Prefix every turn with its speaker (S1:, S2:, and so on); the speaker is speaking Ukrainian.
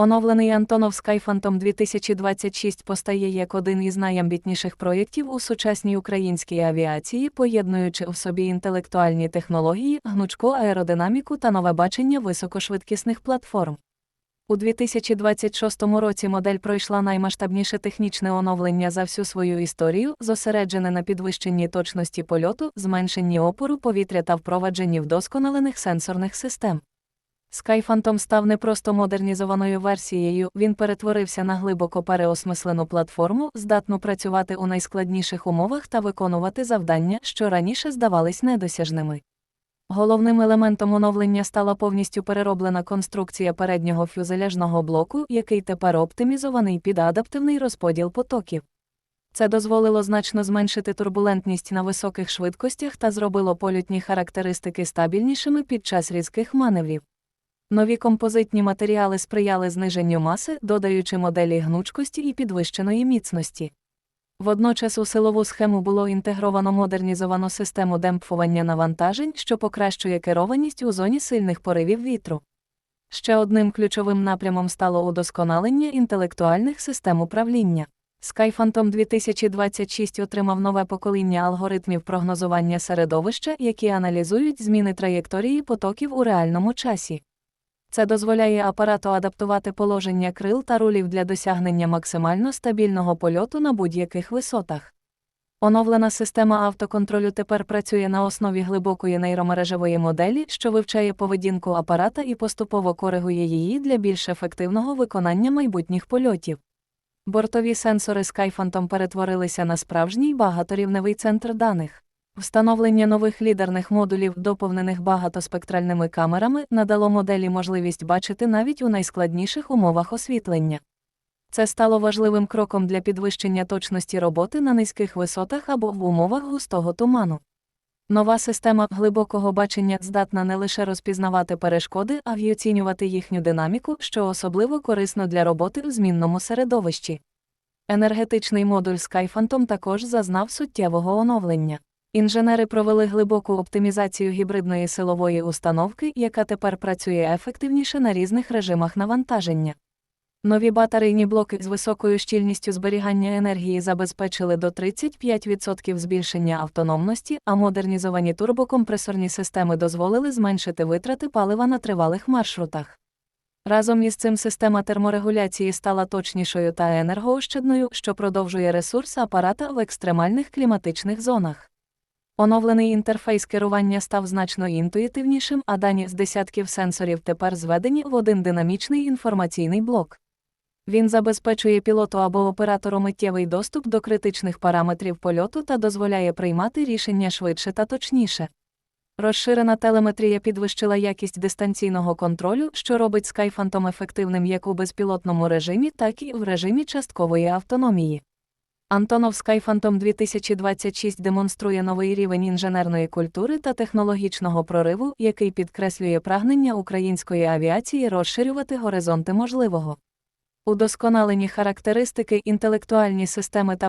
S1: Оновлений Антонов Skyphantom 2026 постає як один із найамбітніших проєктів у сучасній українській авіації, поєднуючи в собі інтелектуальні технології, гнучку аеродинаміку та нове бачення високошвидкісних платформ. У 2026 році модель пройшла наймасштабніше технічне оновлення за всю свою історію, зосереджене на підвищенні точності польоту, зменшенні опору повітря та впровадженні вдосконалених сенсорних систем. Skyphantom став не просто модернізованою версією, він перетворився на глибоко переосмислену платформу, здатну працювати у найскладніших умовах та виконувати завдання, що раніше здавались недосяжними. Головним елементом оновлення стала повністю перероблена конструкція переднього фюзеляжного блоку, який тепер оптимізований під адаптивний розподіл потоків. Це дозволило значно зменшити турбулентність на високих швидкостях та зробило польотні характеристики стабільнішими під час різких маневрів. Нові композитні матеріали сприяли зниженню маси, додаючи моделі гнучкості і підвищеної міцності. Водночас у силову схему було інтегровано модернізовану систему демпфування навантажень, що покращує керованість у зоні сильних поривів вітру. Ще одним ключовим напрямом стало удосконалення інтелектуальних систем управління. Skyphantom 2026 отримав нове покоління алгоритмів прогнозування середовища, які аналізують зміни траєкторії потоків у реальному часі. Це дозволяє апарату адаптувати положення крил та рулів для досягнення максимально стабільного польоту на будь-яких висотах. Оновлена система автоконтролю тепер працює на основі глибокої нейромережевої моделі, що вивчає поведінку апарата і поступово коригує її для більш ефективного виконання майбутніх польотів. Бортові сенсори Skyphantom перетворилися на справжній багаторівневий центр даних. Встановлення нових лідерних модулів, доповнених багатоспектральними камерами, надало моделі можливість бачити навіть у найскладніших умовах освітлення. Це стало важливим кроком для підвищення точності роботи на низьких висотах або в умовах густого туману. Нова система глибокого бачення здатна не лише розпізнавати перешкоди, а й оцінювати їхню динаміку, що особливо корисно для роботи в змінному середовищі. Енергетичний модуль Skyphantom також зазнав суттєвого оновлення. Інженери провели глибоку оптимізацію гібридної силової установки, яка тепер працює ефективніше на різних режимах навантаження. Нові батарейні блоки з високою щільністю зберігання енергії забезпечили до 35% збільшення автономності, а модернізовані турбокомпресорні системи дозволили зменшити витрати палива на тривалих маршрутах. Разом із цим система терморегуляції стала точнішою та енергоощадною, що продовжує ресурс апарата в екстремальних кліматичних зонах. Оновлений інтерфейс керування став значно інтуїтивнішим, а дані з десятків сенсорів тепер зведені в один динамічний інформаційний блок. Він забезпечує пілоту або оператору миттєвий доступ до критичних параметрів польоту та дозволяє приймати рішення швидше та точніше. Розширена телеметрія підвищила якість дистанційного контролю, що робить Skyphantom ефективним як у безпілотному режимі, так і в режимі часткової автономії. Антонов Skyphantom 2026 демонструє новий рівень інженерної культури та технологічного прориву, який підкреслює прагнення української авіації розширювати горизонти можливого. Удосконалені характеристики, інтелектуальні системи та